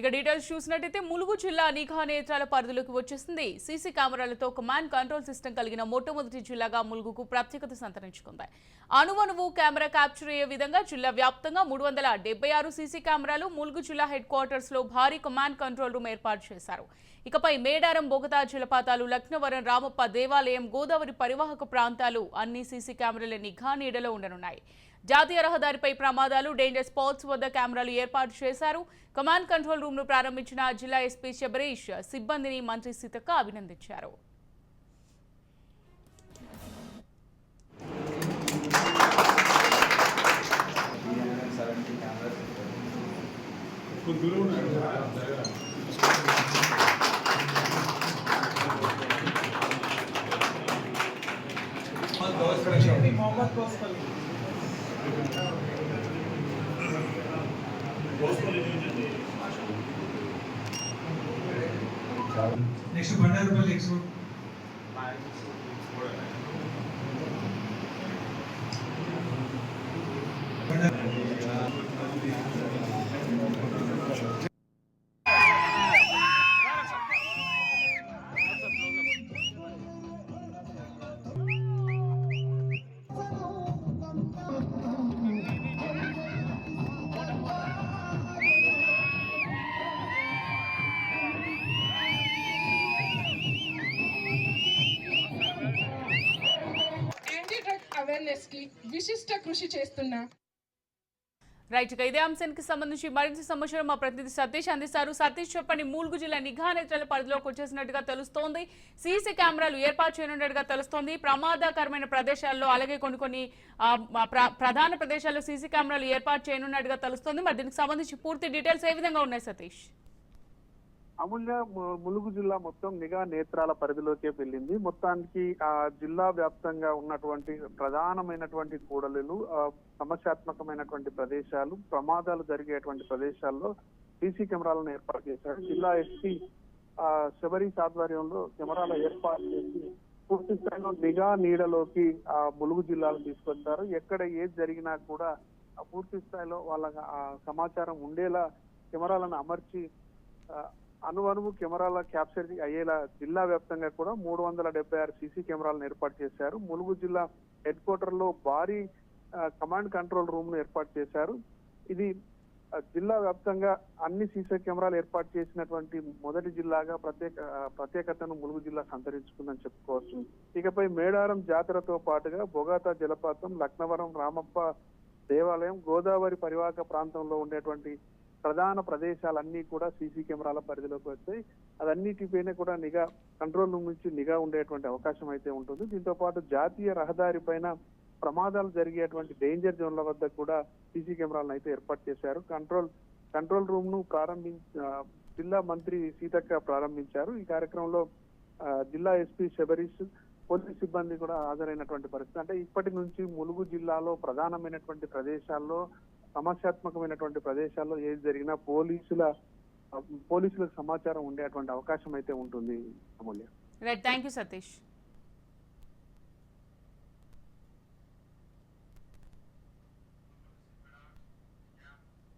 ఇక డీటెయిల్స్ చూసినట్టయితే ములుగు జిల్లా నిఘా నేత్రాల పరిధిలోకి వచ్చేసింది. సీసీ కెమెరాలతో కమాండ్ కంట్రోల్ సిస్టమ్ కలిగిన మొట్టమొదటి జిల్లాగా ములుగుకు ప్రత్యేకత సంతరించుకుంది. అణువణువు కెమెరా క్యాప్చర్ అయ్యే విధంగా జిల్లా వ్యాప్తంగా మూడు వందల డెబ్బై ఆరు సీసీ కెమెరాలు ములుగు జిల్లా హెడ్ క్వార్టర్స్లో భారీ కమాండ్ కంట్రోల్ రూమ్ ఏర్పాటు చేశారు. ఇకపై మేడారం బొగతా జలపాతాలు లక్నవరం రామప్ప దేవాలయం గోదావరి పరివాహక ప్రాంతాలు అన్ని సీసీ కెమెరాల నిఘా నీడలో ఉండనున్నాయి. జాతీయ రహదారిపై ప్రమాదాలు డేంజర్ స్పాట్స్ వద్ద కెమెరాలు ఏర్పాటు చేశారు. కమాండ్ కంట్రోల్ రూమ్ను ప్రారంభించిన జిల్లా ఎస్పీ శబరీష్ సిబ్బందిని మంత్రి సీతక్క అభినందించారు. నెక్స్ట్ బండారుపల్లి ఎక్స్పోర్ట్ యాంటీ అవేర్నెస్కి విశిష్ట కృషి చేస్తున్నా. రైట్ ఇక ఇదే అంశానికి సంబంధించి మరింత సమాచారం మా ప్రతినిధి సతీష్ అందిస్తారు. సతీష్ చెప్పండి మూలుగు జిల్లా నిఘా నేత్రాల పరిధిలోకి వచ్చేసినట్టుగా తెలుస్తోంది. సీసీ కెమెరాలు ఏర్పాటు చేయనున్నట్టుగా తెలుస్తోంది. ప్రమాదకరమైన ప్రదేశాల్లో అలాగే కొన్ని కొన్ని ప్రధాన ప్రదేశాల్లో సీసీ కెమెరాలు ఏర్పాటు చేయనున్నట్టుగా తెలుస్తోంది. మరి దీనికి సంబంధించి పూర్తి డీటెయిల్స్ ఏ విధంగా ఉన్నాయి సతీష్? అమూల్య ములుగు జిల్లా మొత్తం నిఘా నేత్రాల పరిధిలోకే వెళ్ళింది. మొత్తానికి ఆ జిల్లా వ్యాప్తంగా ఉన్నటువంటి ప్రధానమైనటువంటి కూడలిలు సమస్యాత్మకమైనటువంటి ప్రదేశాలు ప్రమాదాలు జరిగేటువంటి ప్రదేశాల్లో సీసీ కెమెరాలను ఏర్పాటు చేశారు. జిల్లా ఎస్పీ ఆ, శబరీష్ ఆధ్వర్యంలో కెమెరాల ఏర్పాటు చేసి పూర్తి స్థాయిలో నిఘా నీడలోకి ఆ ములుగు జిల్లాలు తీసుకొచ్చారు. ఎక్కడ ఏది జరిగినా కూడా ఆ పూర్తి స్థాయిలో వాళ్ళ ఆ సమాచారం ఉండేలా కెమెరాలను అమర్చి ఆ, కెమెరాల క్యాప్చర్ అయ్యేలా జిల్లా వ్యాప్తంగా కూడా మూడు వందల డెబ్బై ఆరు సీసీ కెమెరాలను ఏర్పాటు చేశారు. ములుగు జిల్లా హెడ్ క్వార్టర్లో భారీ కమాండ్ కంట్రోల్ రూమ్ను ఏర్పాటు చేశారు. ఇది జిల్లా వ్యాప్తంగా అన్ని సీసీ కెమెరాలు ఏర్పాటు చేసినటువంటి మొదటి జిల్లాగా ప్రత్యేక ప్రత్యేకతను ములుగు జిల్లా సంతరించుకుందని చెప్పుకోవచ్చు. ఇకపై మేడారం జాతరతో పాటుగా బొగాతా జలపాతం లక్నవరం రామప్ప దేవాలయం గోదావరి పరివాహక ప్రాంతంలో ఉండేటువంటి ప్రధాన ప్రదేశాలన్నీ కూడా సీసీ కెమెరాల పరిధిలోకి వస్తాయి అదన్నిటిపైన కూడా నిఘా కంట్రోల్ రూమ్ నుంచి నిఘా ఉండేటువంటి అవకాశం అయితే ఉంటుంది. దీంతో పాటు జాతీయ రహదారి పైన ప్రమాదాలు జరిగేటువంటి డేంజర్ జోన్ల వద్ద కూడా సీసీ కెమెరాలను అయితే ఏర్పాటు చేశారు. కంట్రోల్ కంట్రోల్ రూమ్ను ప్రారంభించ జిల్లా మంత్రి సీతక్క ప్రారంభించారు. ఈ కార్యక్రమంలో జిల్లా ఎస్పీ శబరీష్ పోలీస్ సిబ్బంది కూడా హాజరైనటువంటి పరిస్థితి. అంటే ఇప్పటి నుంచి ములుగు జిల్లాలో ప్రధానమైనటువంటి ప్రదేశాల్లో సమస్యాత్మకమైనటువంటి ప్రదేశాల్లో ఏది జరిగినా పోలీసుల పోలీసులకు సమాచారం ఉండేటువంటి అవకాశం అయితే ఉంటుంది Amulya. Right thank you Satish